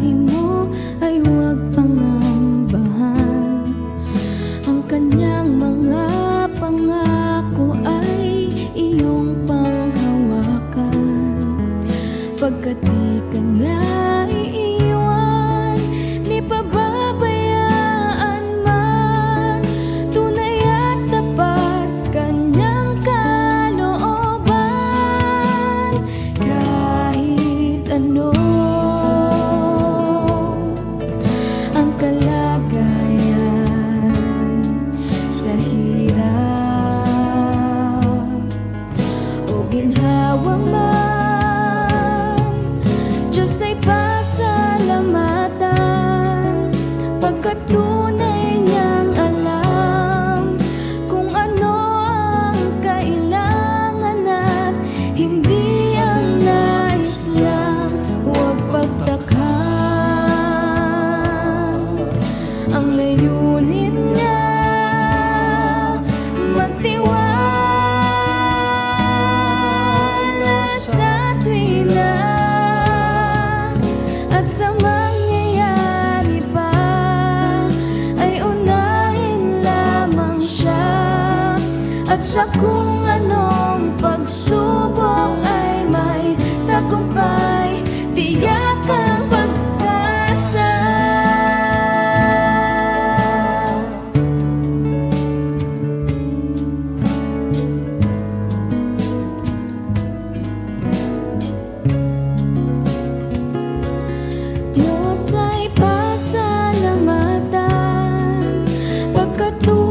time. sa kung anong pagsubok ay may tagumpay Tiyak ang pagkasa Diyos ay pasalamatan Pagkatulad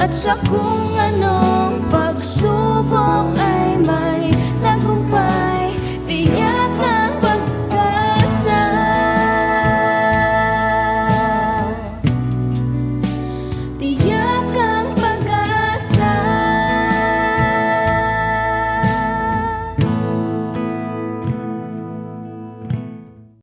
at sa kung anong pagsubok